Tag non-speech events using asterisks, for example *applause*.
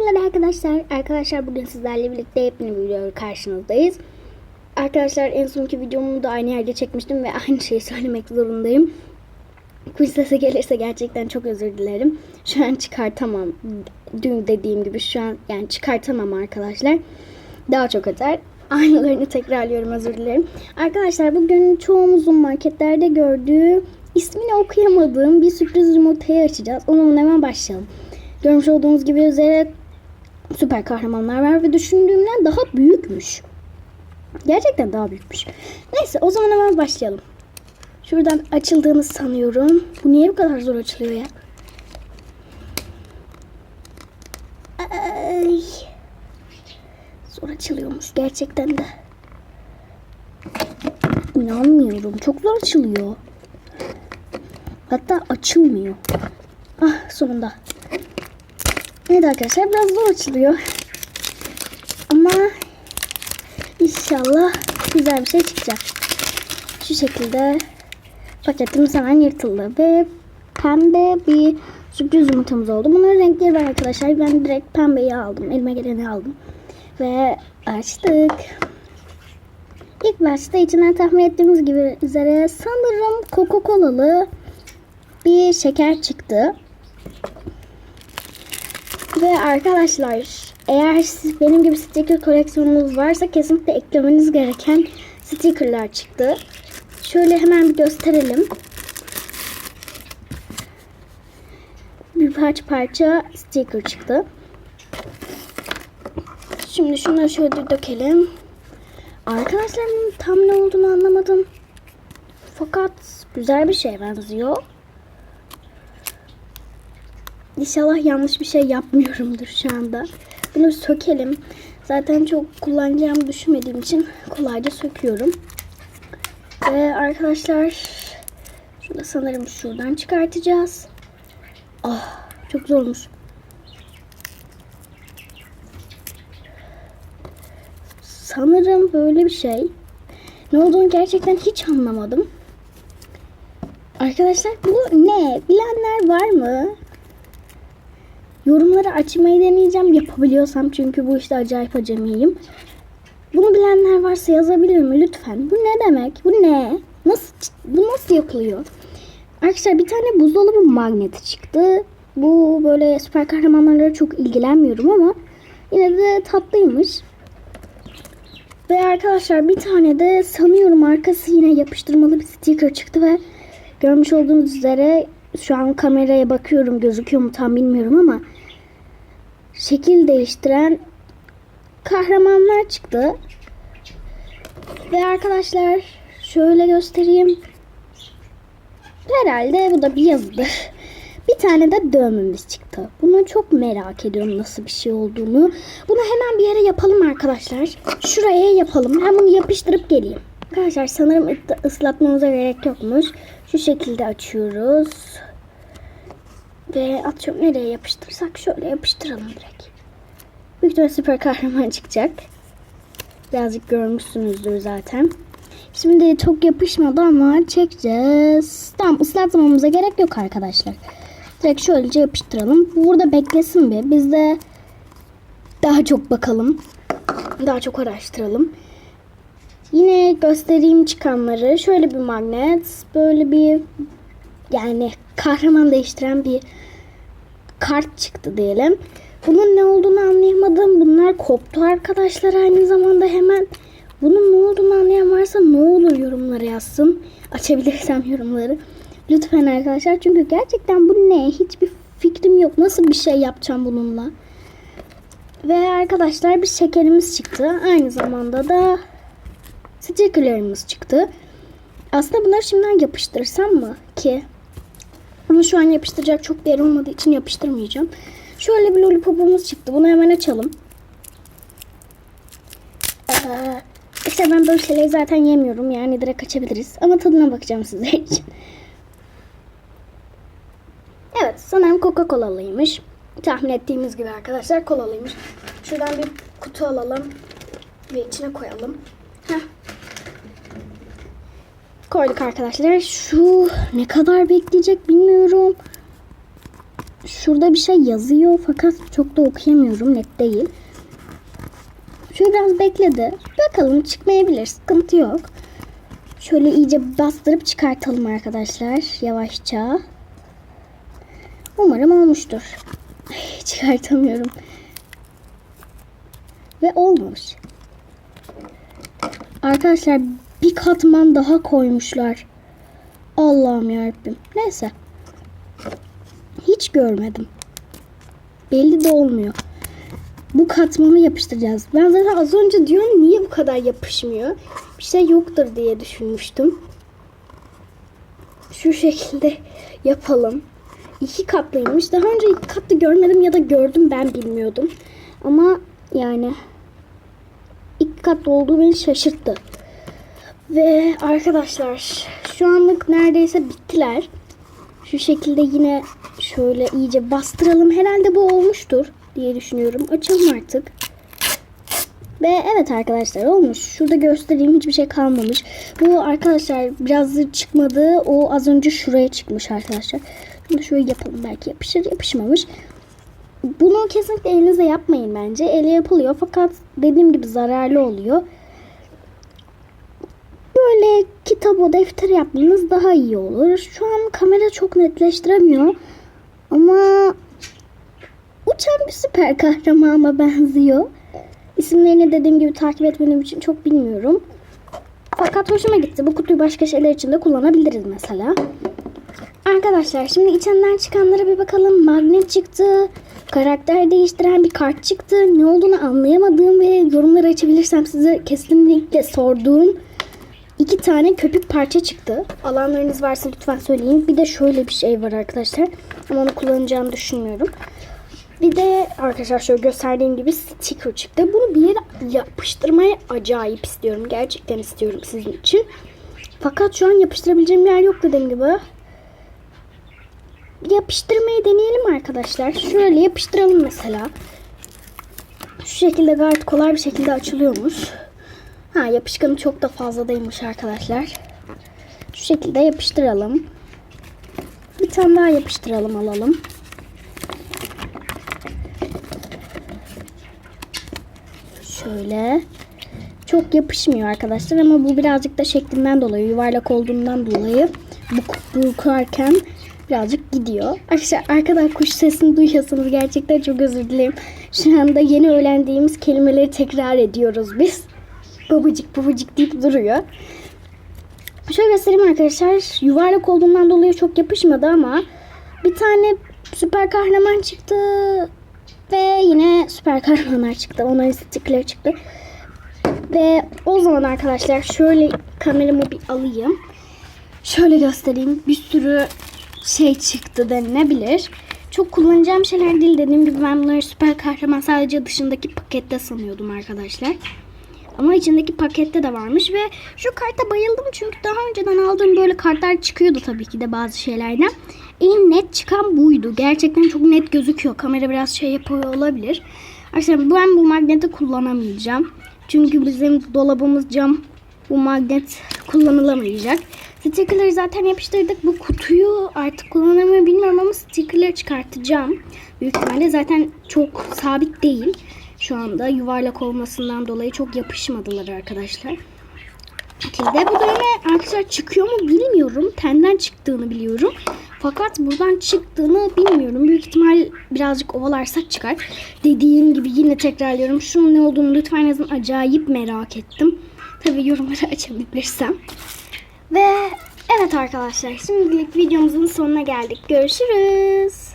Merhabalar arkadaşlar. Arkadaşlar bugün sizlerle birlikte yepyeni bir video karşınızdayız. Arkadaşlar en sonki videomu da aynı yerde çekmiştim ve *laughs* aynı şeyi söylemek zorundayım. Kuş sesi gelirse gerçekten çok özür dilerim. Şu an çıkartamam. Dün dediğim gibi şu an yani çıkartamam arkadaşlar. Daha çok öter. Aynılarını tekrarlıyorum özür dilerim. Arkadaşlar bugün çoğumuzun marketlerde gördüğü ismini okuyamadığım bir sürpriz yumurtayı açacağız. Onunla hemen başlayalım. Görmüş olduğunuz gibi üzerine süper kahramanlar var ve düşündüğümden daha büyükmüş. Gerçekten daha büyükmüş. Neyse o zaman hemen başlayalım. Şuradan açıldığını sanıyorum. Bu niye bu kadar zor açılıyor ya? Ay. Zor açılıyormuş gerçekten de. İnanmıyorum. Çok zor açılıyor. Hatta açılmıyor. Ah sonunda. Evet arkadaşlar biraz zor açılıyor. Ama inşallah güzel bir şey çıkacak. Şu şekilde paketimiz hemen yırtıldı ve pembe bir sürpriz yumurtamız oldu. Bunların renkleri var arkadaşlar. Ben direkt pembeyi aldım. Elime geleni aldım. Ve açtık. İlk başta içinden tahmin ettiğimiz gibi üzere sanırım Coca-Cola'lı bir şeker çıktı. Ve arkadaşlar eğer siz benim gibi sticker koleksiyonunuz varsa kesinlikle eklemeniz gereken stickerlar çıktı. Şöyle hemen bir gösterelim. Birkaç parça sticker çıktı. Şimdi şunları şöyle dökelim. Arkadaşlar tam ne olduğunu anlamadım. Fakat güzel bir şeye benziyor. İnşallah yanlış bir şey yapmıyorumdur şu anda. Bunu sökelim. Zaten çok kullanacağımı düşünmediğim için kolayca söküyorum. Ve arkadaşlar şurada sanırım şuradan çıkartacağız. Ah çok zormuş. Sanırım böyle bir şey. Ne olduğunu gerçekten hiç anlamadım. Arkadaşlar bu ne? Bilenler var mı? Yorumları açmayı deneyeceğim yapabiliyorsam çünkü bu işte acayip acemiyim. Bunu bilenler varsa yazabilir mi lütfen? Bu ne demek? Bu ne? Nasıl bu nasıl yapılıyor? Arkadaşlar bir tane buzdolabı magneti çıktı. Bu böyle süper kahramanlarla çok ilgilenmiyorum ama yine de tatlıymış. Ve arkadaşlar bir tane de sanıyorum arkası yine yapıştırmalı bir sticker çıktı ve görmüş olduğunuz üzere şu an kameraya bakıyorum gözüküyor mu tam bilmiyorum ama şekil değiştiren kahramanlar çıktı. Ve arkadaşlar şöyle göstereyim. Herhalde bu da bir yazıdır. Bir tane de dövmemiz çıktı. Bunu çok merak ediyorum nasıl bir şey olduğunu. Bunu hemen bir yere yapalım arkadaşlar. Şuraya yapalım. Ben bunu yapıştırıp geleyim. Arkadaşlar sanırım ıslatmamıza gerek yokmuş. Şu şekilde açıyoruz. Ve atıyorum nereye yapıştırsak şöyle yapıştıralım direkt. Büyük ihtimalle süper kahraman *laughs* çıkacak. Birazcık görmüşsünüzdür zaten. Şimdi çok yapışmadı ama çekeceğiz. Tamam ıslatmamıza gerek yok arkadaşlar. Direkt şöylece yapıştıralım. Burada beklesin bir. Biz de daha çok bakalım. Daha çok araştıralım. Yine göstereyim çıkanları. Şöyle bir magnet. Böyle bir yani kahraman değiştiren bir kart çıktı diyelim. Bunun ne olduğunu anlayamadım. Bunlar koptu arkadaşlar aynı zamanda hemen. Bunun ne olduğunu anlayan varsa ne olur yorumlara yazsın. Açabilirsem yorumları. Lütfen arkadaşlar çünkü gerçekten bu ne? Hiçbir fikrim yok. Nasıl bir şey yapacağım bununla? Ve arkadaşlar bir şekerimiz çıktı. Aynı zamanda da stickerlarımız çıktı. Aslında bunları şimdiden yapıştırsam mı ki? Ama şu an yapıştıracak çok değer olmadığı için yapıştırmayacağım. Şöyle bir lollipopumuz çıktı. Bunu hemen açalım. Ee, işte ben böyle şeyleri zaten yemiyorum. Yani direkt açabiliriz. Ama tadına bakacağım sizler *laughs* için. Evet sanırım Coca-Cola'lıymış. Tahmin ettiğimiz gibi arkadaşlar kolalıymış. Şuradan bir kutu alalım. Ve içine koyalım. Heh. Koyduk arkadaşlar. Şu ne kadar bekleyecek bilmiyorum. şurada bir şey yazıyor fakat çok da okuyamıyorum net değil. Şöyle biraz bekledi. Bakalım çıkmayabilir. Sıkıntı yok. Şöyle iyice bastırıp çıkartalım arkadaşlar. Yavaşça. Umarım olmuştur. *laughs* Çıkartamıyorum. Ve olmamış. Arkadaşlar bir katman daha koymuşlar. Allah'ım yarabbim. Neyse. Hiç görmedim. Belli de olmuyor. Bu katmanı yapıştıracağız. Ben zaten az önce diyorum niye bu kadar yapışmıyor? Bir şey yoktur diye düşünmüştüm. Şu şekilde yapalım. İki katlıymış. Daha önce iki katlı görmedim ya da gördüm ben bilmiyordum. Ama yani iki katlı olduğu beni şaşırttı. Ve arkadaşlar şu anlık neredeyse bittiler. Şu şekilde yine şöyle iyice bastıralım. Herhalde bu olmuştur diye düşünüyorum. Açalım artık. Ve evet arkadaşlar olmuş. Şurada göstereyim hiçbir şey kalmamış. Bu arkadaşlar biraz çıkmadı. O az önce şuraya çıkmış arkadaşlar. Da şöyle yapalım. Belki yapışır yapışmamış. Bunu kesinlikle elinizle yapmayın bence. Elle yapılıyor fakat dediğim gibi zararlı oluyor. Böyle kitap o defter yapmanız daha iyi olur. Şu an kamera çok netleştiremiyor. Ama uçan bir süper kahramana benziyor. İsimlerini dediğim gibi takip etmediğim için çok bilmiyorum. Fakat hoşuma gitti. Bu kutuyu başka şeyler için de kullanabiliriz mesela. Arkadaşlar şimdi içinden çıkanlara bir bakalım. Magnet çıktı. Karakter değiştiren bir kart çıktı. Ne olduğunu anlayamadığım ve yorumları açabilirsem size kesinlikle sorduğum iki tane köpük parça çıktı. Alanlarınız varsa lütfen söyleyin. Bir de şöyle bir şey var arkadaşlar. Ama onu kullanacağımı düşünmüyorum. Bir de arkadaşlar şöyle gösterdiğim gibi sticker çıktı. Bunu bir yere yapıştırmayı acayip istiyorum. Gerçekten istiyorum sizin için. Fakat şu an yapıştırabileceğim yer yok dediğim gibi. Bir yapıştırmayı deneyelim arkadaşlar. Şöyle yapıştıralım mesela. Şu şekilde gayet kolay bir şekilde açılıyormuş. Ha yapışkanı çok da fazladaymış arkadaşlar. Şu şekilde yapıştıralım. Bir tane daha yapıştıralım alalım. Şöyle. Çok yapışmıyor arkadaşlar ama bu birazcık da şeklinden dolayı, yuvarlak olduğundan dolayı bu burkarken birazcık gidiyor. Arkadan kuş sesini duyuyorsunuz. Gerçekten çok özür dilerim. Şu anda yeni öğrendiğimiz kelimeleri tekrar ediyoruz biz. Babacık babacık deyip duruyor. Şöyle göstereyim arkadaşlar. Yuvarlak olduğundan dolayı çok yapışmadı ama bir tane süper kahraman çıktı. Ve yine süper kahramanlar çıktı. Onların stickerleri çıktı. Ve o zaman arkadaşlar şöyle kameramı bir alayım. Şöyle göstereyim. Bir sürü şey çıktı denilebilir. Çok kullanacağım şeyler değil dediğim gibi ben bunları süper kahraman sadece dışındaki pakette sanıyordum arkadaşlar. Ama içindeki pakette de varmış ve şu karta bayıldım çünkü daha önceden aldığım böyle kartlar çıkıyordu tabii ki de bazı şeylerden. En net çıkan buydu. Gerçekten çok net gözüküyor. Kamera biraz şey yapıyor olabilir. Arkadaşlar ben bu magneti kullanamayacağım. Çünkü bizim dolabımız cam. Bu magnet kullanılamayacak. Stickerları zaten yapıştırdık. Bu kutuyu artık kullanamıyor bilmiyorum ama stickerları çıkartacağım. Büyük ihtimalle zaten çok sabit değil. Şu anda yuvarlak olmasından dolayı çok yapışmadılar arkadaşlar. şekilde bu dövme arkadaşlar çıkıyor mu bilmiyorum. Tenden çıktığını biliyorum. Fakat buradan çıktığını bilmiyorum. Büyük ihtimal birazcık ovalarsak çıkar. Dediğim gibi yine tekrarlıyorum. Şunun ne olduğunu lütfen yazın. Acayip merak ettim. Tabii yorumları *laughs* açabilirsem. Ve evet arkadaşlar şimdilik videomuzun sonuna geldik. Görüşürüz.